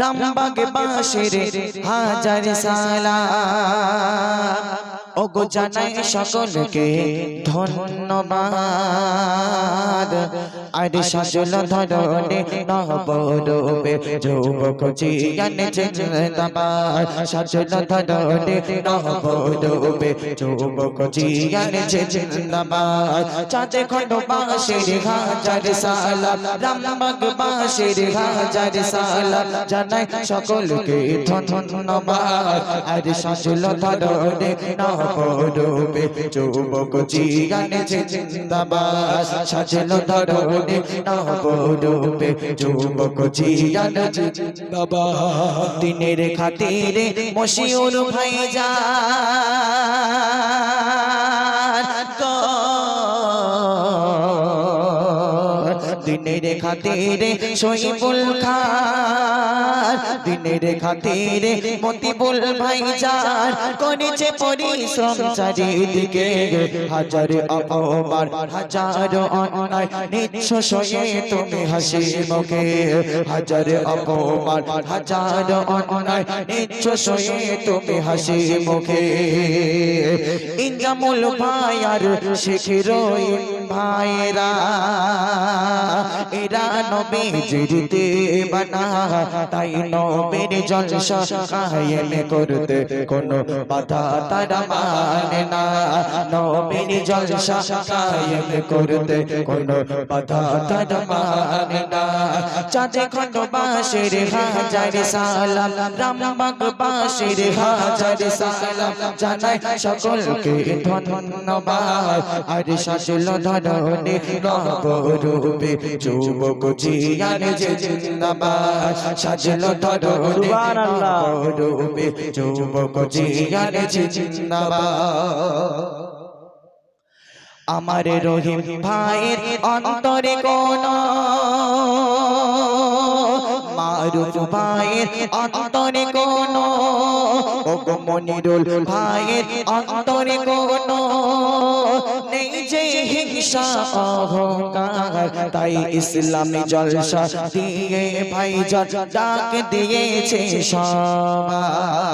রামবাগ বাঁশের হাজার সালা। ওগো জানাই সকলকে ধন্যবাদ। আর সাজল ধরনে নবরূপে যুবক জিয়ান জিন্দাবাদ। সাজল ধরনে নবরূপে যুবক জিয়ান জিন্দাবাদ। চাঁদে খন্ড বাসের হাজার সালা, রামবাগ বাসের হাজার সালা, জানাই সকলকে ধন্যবাদ। আর সাজল ধরনে নবরূপে যুবক জিয়ান জিন্দাবাদ। সাজল ধরনে নবরূপে যুবক জিয়ান বাবা দিনের খাতিরে মশিউর ভাই দিনের খাতিরে শহীদুল খান, দিনের খাতিরে মতিবুল ভাই যার করেছে পরিশ্রম চারিদিকে। হাজার অপমান, হাজার অন্যায় নিচ্ছ সয়ে তুমি হাসি মুখে। হাজার অপমান, হাজার অন্যায় নিচ্ছ সয়ে তুমি হাসি মুখে। ইনজামুল ভাই আর শেখের ভাইরা, এরা নবীজির দেবানা তাই নবীর জলসা করতে কোনো বাধা তারা মানে না। নবীর জলসা করতে কোনো বাধা তারা মানে না। চাঁদে খন্ড বাসের হাজার সালাম রামবাগ বাসের হাজার সালাম, জানাই সকলকে ধন্যবাদ। আর শাসল ধরনে নবরূপে যুবক জিয়ান যে জিন্দাবাদ সাজলো ধরনে নবরূপে যুবক জিয়ান যে জিন্দাবাদ। আমার রহিম ভাইয়ের অন্তরে কোন মারুফ ভাইয়ের অন্তরে কোন ওগো মনিরুল ভাইয়ের অন্তরে কোন নেই যে হিংসা অহংকার তাই ইসলামী জলসা দিয়ে ভাই ডাক দিয়েছে সবার।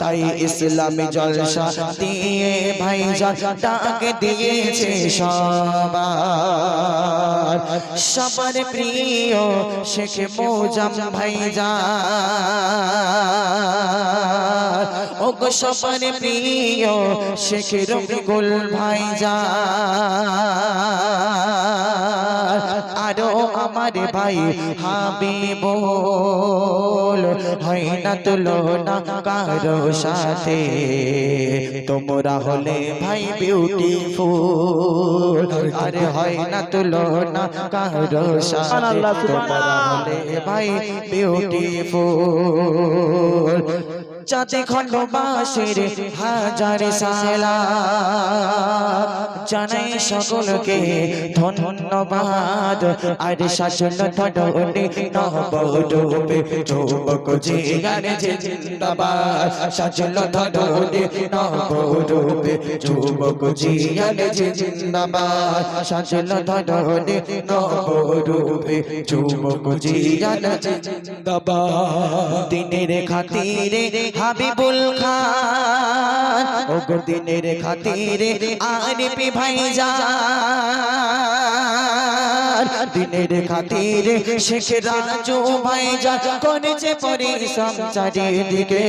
তাই ইসলামী জলসা দিয়ে ভাই ডাক দিয়েছে সবার। সবার প্রিয় শেখ মোজাম ভাই যা ও গো সবার প্রিয় শেখ গোল ভাই যা আমার ভাই হাবিব হয় না তুলো না কারও সাথে। তোমরা হলে ভাই বিউটিফুল আরে হয় না তুলো না কারও সাথে। তোমরা হলে ভাই বিউটিফুল চাঁদে খন্ড বাসের হাজার সালা জানাই সকলকে ধন্যবাদ। আর শাসন নবরূপে যুবক জিন্দাবাদ। শাসন নবরূপে যুবক জিন্দাবাদ। শাসন নবরূপে যুবক জিন্দাবাদ। দিনের খাতিরে হাবিবুল খান ও দিনের খাতিরে আরিফি ভাইজান দিনের খাতিরে শেখ রাজু ভাইজান করেছে পরিশ্রম চারিদিকে।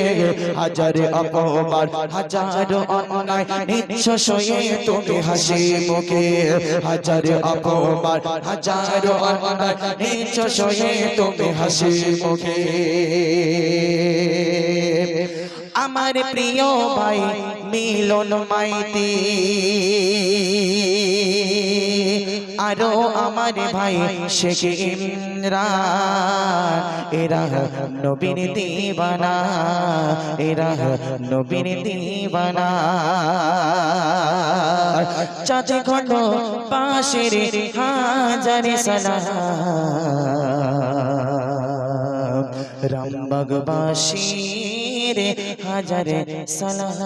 হাজার অপমান, হাজার অন্যায় নিচ্ছ সয়ে তুমি হাসি মুখে। হাজার অপমান, হাজার অন্যায় নিচ্ছ সয়ে তুমি হাসি মুখে। আমার প্রিয় ভাই মিলন মাইতি আরও আমার ভাই শেখ ইমরান। এরা নবীন দিবানা। এরা নবীন দিবানা। চাচা খন্ড পাশের হাজারে সালাম। রামবাগবাসীর হাজারে সালাম।